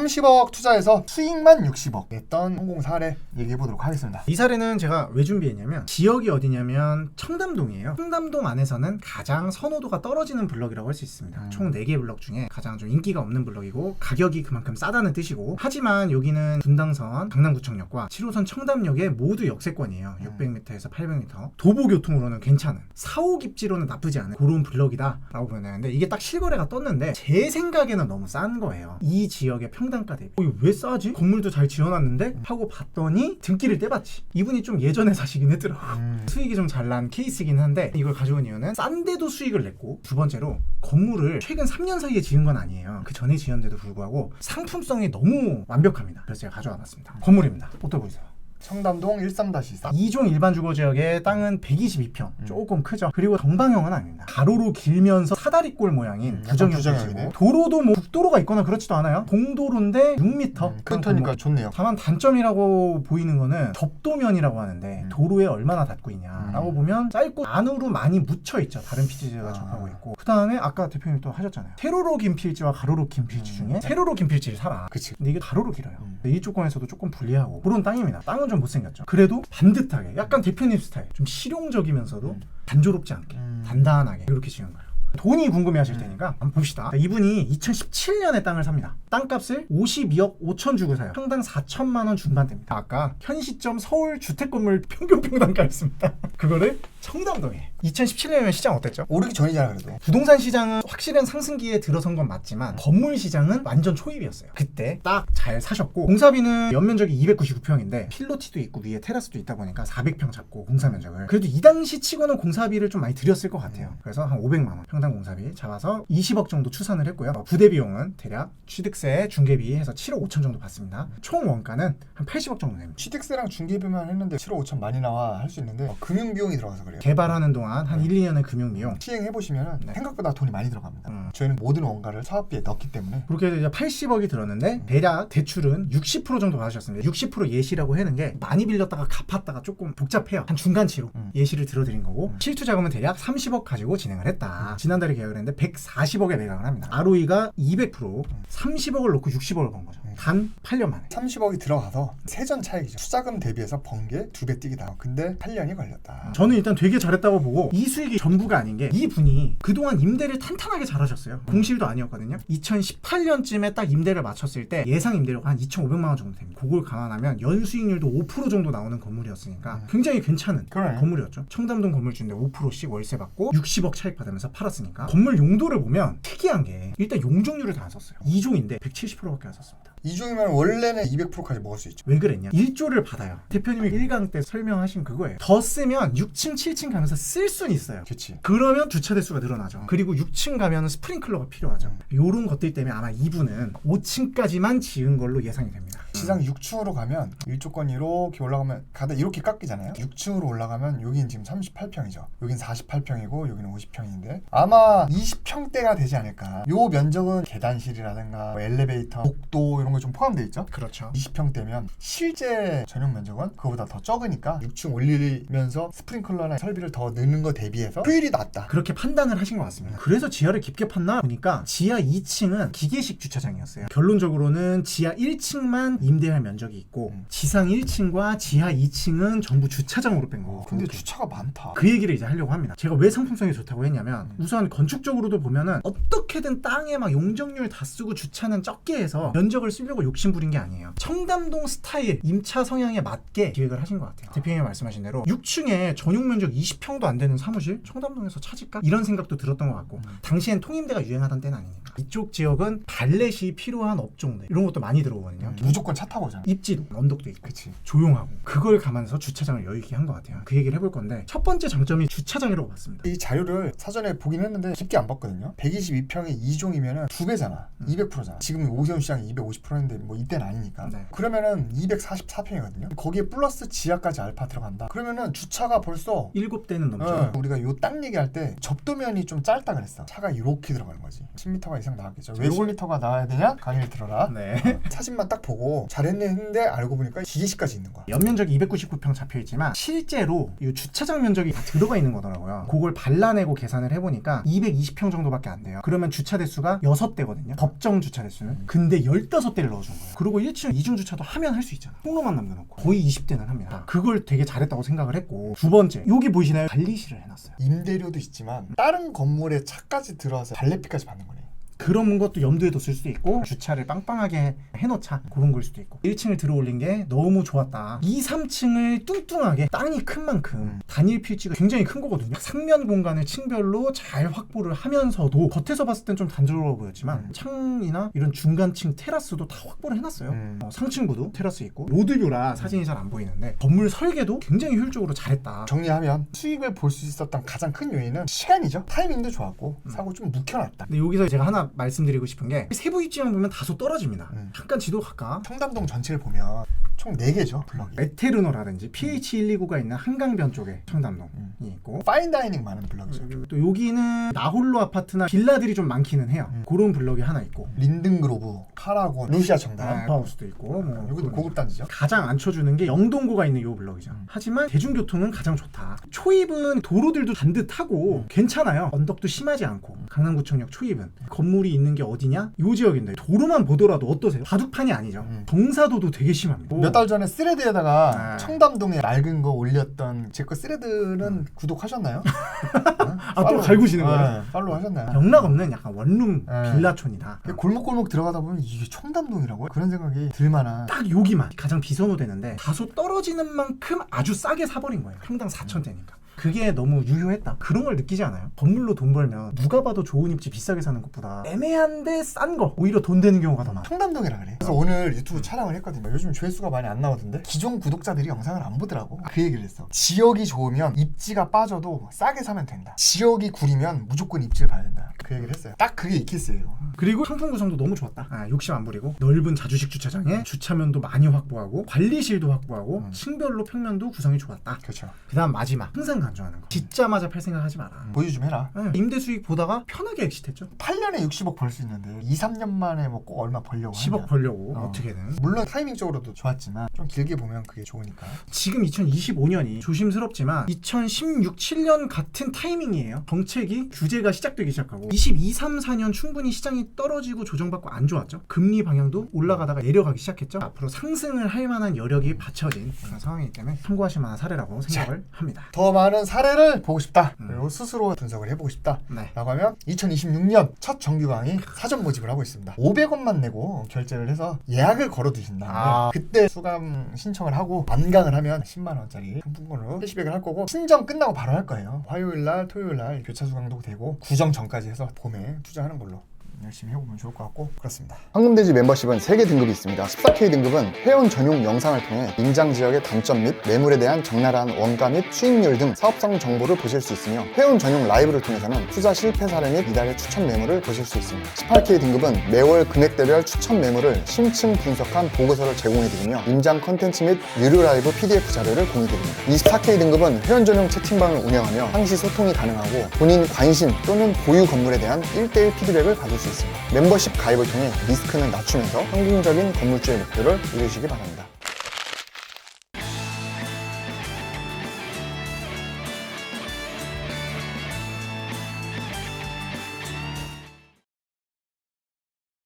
30억 투자해서 수익만 60억 냈던 성공 사례 얘기해 보도록 하겠습니다. 이 사례는 제가 왜 준비했냐면 지역이 어디냐면 청담동이에요. 청담동 안에서는 가장 선호도가 떨어지는 블럭이라고 할 수 있습니다. 음. 총 4개 블럭 중에 가장 좀 인기가 없는 블럭이고 가격이 그만큼 싸다는 뜻이고 하지만 여기는 분당선 강남구청역과 7호선 청담역의 모두 역세권이에요. 음. 600m에서 800m. 도보교통으로는 괜찮은 4, 5입지로는 나쁘지 않은 그런 블럭이다 라고 보는데 이게 딱 실거래가 떴는데 제 생각에는 너무 싼 거예요. 이 지역의 평단가 대비. 어, 이거 왜 싸지? 건물도 잘 지어놨는데 하고 봤더니 등기를 떼봤지. 이분이 좀 예전에 사시긴 했더라고. 음. 수익이 좀 잘 난 케이스긴 한데 이걸 가져온 이유는 싼데도 수익을 냈고 두 번째로 건물을 최근 3년 사이에 지은 건 아니에요. 그 전에 지었는데도 불구하고 상품성이 너무 완벽합니다. 그래서 제가 가져와 봤습니다. 건물입니다. 포토 보세요. 청담동 13-4 2종 일반 주거 지역의 땅은 122평 음. 조금 크죠 그리고 정방형은 아닙니다 가로로 길면서 사다리꼴 모양인 음, 구정형이네. 도로도 뭐 국도로가 있거나 그렇지도 않아요 공도로인데 6m 음, 큰터니까 좋네요. 다만 단점이라고 보이는 거는 접도면이라고 하는데 음. 도로에 얼마나 닿고 있냐라고 음. 보면 짧고 안으로 많이 묻혀 있죠 다른 필지가 아. 접하고 있고 그 다음에 아까 대표님 또 하셨잖아요 세로로 긴 필지와 가로로 긴 필지 음. 중에 세로로 긴 필지를 사라 그치. 근데 이게 가로로 길어요. 음. 근데 이 조건에서도 조금 불리하고 그런 땅입니다. 땅은 좀 못생겼죠. 그래도 반듯하게 약간 대표님 스타일 좀 실용적이면서도 음. 단조롭지 않게 음. 단단하게 이렇게 지은 거예요. 돈이 궁금해하실 음. 테니까 한번 봅시다. 이분이 2017년에 땅을 삽니다. 땅값을 52억 5천 주고 사요. 평당 4천만 원 중반대입니다. 아까 현 시점 서울 주택 건물 평균 평당가였습니다. 그거를 청담동에 2017년이면 시장 어땠죠? 오르기 전이잖아 그래도. 부동산 시장은 확실한 상승기에 들어선 건 맞지만 건물 시장은 완전 초입이었어요. 그때 딱 잘 사셨고 공사비는 연면적이 299평인데 필로티도 있고 위에 테라스도 있다 보니까 400평 잡고 공사 면적을 그래도 이 당시 치고는 공사비를 좀 많이 들였을 것 같아요. 그래서 한 500만 원 평당 공사비 잡아서 20억 정도 추산을 했고요. 어, 부대 비용은 대략 취득세, 중개비 해서 7억 5천 정도 받습니다. 총 원가는 한 80억 정도 됩니다. 취득세랑 중개비만 했는데 7억 5천 많이 나와 할 수 있는데 어, 금융 비용이 들어가서 그래 요. 개발하는 동안 한 1, 2년의 금융 비용 시행해 보시면 네. 생각보다 돈이 많이 들어갑니다. 음. 저희는 모든 원가를 사업비에 넣기 때문에 그렇게 해서 이제 80억이 들었는데 대략 대출은 60% 정도 받으셨습니다. 60% 예시라고 하는 게 많이 빌렸다가 갚았다가 조금 복잡해요. 한 중간치로 음. 예시를 들어드린 거고 음. 실투 자금은 대략 30억 가지고 진행을 했다. 지난달에 계약을 했는데 140억에 매각을 합니다. ROE가 200% 30억을 놓고 60억을 번 거죠. 음. 단 8년 만에. 30억이 들어가서 세전 차익이죠. 투자금 대비해서 번 게 두 배 뛰기다. 근데 8년이 걸렸다. 저는 일단 되게 잘했다고 보고 이 수익이 전부가 아닌 게 이 분이 그동안 임대를 탄탄하게 잘하셨어요. 공실도 아니었거든요. 2018년쯤에 딱 임대를 마쳤을 때 예상 임대료가 한 2,500만 원 정도 됩니다. 그걸 감안하면 연 수익률도 5% 정도 나오는 건물이었으니까 음. 굉장히 괜찮은 그러네. 건물이었죠. 청담동 건물주인데 5%씩 월세 받고 60억 차익 받으면서 팔았으니까 건물 용도를 보면 특이한 게 일단 용적률을 다 안 썼어요. 2종인데 170%밖에 안 썼습니다. 이종이면 원래는 200%까지 먹을 수 있죠. 왜 그랬냐? 1조를 받아요. 대표님이 1강 때 설명하신 그거예요. 더 쓰면 6층, 7층 가면서 쓸 수는 있어요. 그치. 그러면 주차 대수가 늘어나죠. 그리고 6층 가면 스프링클러가 필요하죠. 요런 것들 때문에 아마 이분은 5층까지만 지은 걸로 예상이 됩니다. 시장 6층으로 가면 일조권이 이렇게 올라가면 가다 이렇게 깎이잖아요. 6층으로 올라가면 여긴 지금 38평이죠. 여긴 48평이고 여기는 50평인데 아마 20평대가 되지 않을까. 요 면적은 계단실이라든가 뭐 엘리베이터, 복도 이런 거 좀 포함되어 있죠. 그렇죠. 20평대면 실제 전용 면적은 그거보다 더 적으니까 6층 올리면서 스프링클러나 설비를 더 넣는 거 대비해서 효율이 낮다. 그렇게 판단을 하신 것 같습니다. 그래서 지하를 깊게 팠나 보니까 지하 2층은 기계식 주차장이었어요. 결론적으로는 지하 1층만 임대할 면적이 있고 음. 지상 1층과 지하 2층은 전부 주차장으로 뺀 거고. 근데 주차가 많다. 그 얘기를 이제 하려고 합니다. 제가 왜 상품성이 좋다고 했냐면 음. 우선 건축적으로도 보면은 어떻게든 땅에 막 용적률 다 쓰고 주차는 적게 해서 면적을 쓰려고 욕심 부린 게 아니에요. 청담동 스타일 임차 성향에 맞게 기획을 하신 것 같아요. 대표님이 말씀하신 대로 6층에 전용 면적 20평도 안 되는 사무실 청담동에서 찾을까 이런 생각도 들었던 것 같고 음. 당시엔 통임대가 유행하던 때는 아니니까 이쪽 지역은 발렛이 필요한 업종들 이런 것도 많이 들어오거든요. 무조건 차 타고 오잖아. 입지도 언덕도 있고 그치. 조용하고 그걸 감안해서 주차장을 여유 있게 한 것 같아요. 그 얘기를 해볼 건데 첫 번째 장점이 주차장이라고 봤습니다. 이 자료를 사전에 보긴 했는데 깊게 안 봤거든요. 122평이 2종이면은 두 배잖아. 200%잖아. 지금 오세훈 시장이 250%인데 뭐 이때는 아니니까. 네. 그러면은 244평이거든요. 거기에 플러스 지하까지 알파 들어간다. 그러면은 주차가 벌써 일곱 대는 넘죠. 어, 우리가 요 땅 얘기할 때 접도면이 좀 짧다 그랬어. 차가 이렇게 들어가는 거지. 10m가 이상 나왔겠죠. 왜 10m가 나와야 되냐? 강의를 들어라. 네. 사진만 딱 보고 잘했네 했는데 알고 보니까 기계식까지 있는 거야. 연면적이 299평 잡혀 있지만 실제로 이 주차장 면적이 다 들어가 있는 거더라고요. 그걸 발라내고 계산을 해보니까 220평 정도밖에 안 돼요. 그러면 주차 대수가 6대거든요. 법정 주차 대수는. 근데 15대를 넣어준 거예요. 그리고 1층 이중 주차도 하면 할 수 있잖아. 통로만 남겨놓고 거의 20대는 합니다. 그걸 되게 잘했다고 생각을 했고 두 번째 여기 보이시나요? 관리실을 해놨어요. 임대료도 있지만 다른 건물에 차까지 들어와서 발레피까지 받는 거네. 그런 것도 염두에 뒀을 수도 있고 주차를 빵빵하게 해놓자 그런 걸 수도 있고 1층을 들어올린 게 너무 좋았다 2, 3층을 뚱뚱하게 땅이 큰 만큼 음. 단일 필지가 굉장히 큰 거거든요 상면 공간을 층별로 잘 확보를 하면서도 겉에서 봤을 땐 좀 단조로워 보였지만 음. 창이나 이런 중간층 테라스도 다 확보를 해놨어요 음. 어, 상층부도 테라스 있고 로드뷰라 사진이 잘 안 보이는데 건물 설계도 굉장히 효율적으로 잘했다 정리하면 수익을 볼 수 있었던 가장 큰 요인은 시간이죠. 타이밍도 좋았고 음. 사고 좀 묵혀놨다. 근데 여기서 제가 하나 말씀드리고 싶은 게 세부 입지만 보면 다소 떨어집니다 음. 잠깐 지도 갈까? 청담동 전체를 보면 총 4개죠 블럭이. 메테르노라든지 PH129가 있는 한강변 쪽에 청담동이 음. 있고 파인 다이닝 많은 블럭이죠. 또 여기는 나홀로 아파트나 빌라들이 좀 많기는 해요. 음. 그런 블럭이 하나 있고 린든그로브, 카라곤, 루시아 청담. 하우스도 있고 뭐 여기도 그런 고급 단지죠. 가장 안 쳐주는 게 영동고가 있는 요 블럭이죠. 음. 하지만 대중교통은 가장 좋다. 초입은 도로들도 반듯하고 음. 괜찮아요. 언덕도 심하지 않고 강남구청역 초입은 건물이 있는 게 어디냐? 요 지역인데 도로만 보더라도 어떠세요? 바둑판이 아니죠. 음. 경사도도 되게 심합니다. 몇 달 전에 스레드에다가 아. 청담동에 낡은 거 올렸던 제거 스레드는 구독하셨나요? 아, 또 갈구시는 거예요? 팔로우 하셨나요? 영락 없는 약간 원룸 네. 빌라촌이다. 골목골목 들어가다 보면 이게 청담동이라고? 그런 생각이 들만한 딱 여기만 가장 비선호되는데 다소 떨어지는 만큼 아주 싸게 사버린 거예요. 평당 4천 대니까. 그게 너무 유효했다. 그런 걸 느끼지 않아요? 건물로 돈 벌면 누가 봐도 좋은 입지 비싸게 사는 것보다 애매한데 싼 거 오히려 돈 되는 경우가 더 많아. 청담동이라 그래. 그래서 오늘 유튜브 촬영을 했거든요. 요즘 조회수가 많이 안 나오던데 기존 구독자들이 영상을 안 보더라고. 그 얘기를 했어. 지역이 좋으면 입지가 빠져도 싸게 사면 된다. 지역이 구리면 무조건 입지를 봐야 된다. 그 얘기를 했어요. 딱 그게 이키스예요. 그리고 상품 구성도 너무 좋았다. 아, 욕심 안 부리고 넓은 자주식 주차장에 주차면도 많이 확보하고 관리실도 확보하고 음. 층별로 평면도 구성이 좋았다. 그렇죠. 그다음 마지막 항상 강조하는 거. 짓자마자 팔 생각 하지 마라. 보유 좀 해라. 네, 임대 수익 보다가 편하게 엑시트했죠. 8년에 60억 벌 수 있는데 2, 3년 만에 뭐 꼭 얼마 벌려고 10억 하냐. 벌려고 어. 어. 떻게든 물론 타이밍적으로도 좋았지만 좀 길게 보면 그게 좋으니까. 지금 2025년이 조심스럽지만 2016, 7년 같은 타이밍이에요. 정책이 규제가 시작되기 시작하고 22, 3, 4년 충분히 시장이 떨어지고 조정받고 안 좋았죠. 금리 방향도 올라가다가 내려가기 시작했죠. 앞으로 상승을 할 만한 여력이 받쳐진 그런 상황이기 때문에 참고하실 만한 사례라고 생각을 합니다. 더 많은 사례를 보고 싶다. 음. 그리고 스스로 분석을 해보고 싶다. 네. 라고 하면 2026년 첫 정규 강의 사전 모집을 하고 있습니다. 500원만 내고 결제를 해서 예약을 걸어 두신다. 아. 그때 수강 신청을 하고 만강을 하면 10만 원짜리 상품권으로 캐시백을 할 거고 신청 끝나고 바로 할 거예요. 화요일 날, 토요일 날 교차 수강도 되고 구정 전까지 해서 봄에 투자하는 걸로 열심히 해보면 좋을 것 같고 그렇습니다. 황금돼지 멤버십은 3개 등급이 있습니다. 14K 등급은 회원 전용 영상을 통해 임장 지역의 단점 및 매물에 대한 적나라한 원가 및 수익률 등 사업성 정보를 보실 수 있으며 회원 전용 라이브를 통해서는 투자 실패 사례 및 이달의 추천 매물을 보실 수 있습니다. 18K 등급은 매월 금액대별 추천 매물을 심층 분석한 보고서를 제공해드리며 임장 컨텐츠 및 유료 라이브 PDF 자료를 공유드립니다. 24K 등급은 회원 전용 채팅방을 운영하며 상시 소통이 가능하고 본인 관심 또는 보유 건물에 대한 1대1 피드백을 받을 수. 멤버십 가입을 통해 리스크는 낮추면서 성공적인 건물주의 목표를 이루시기 바랍니다.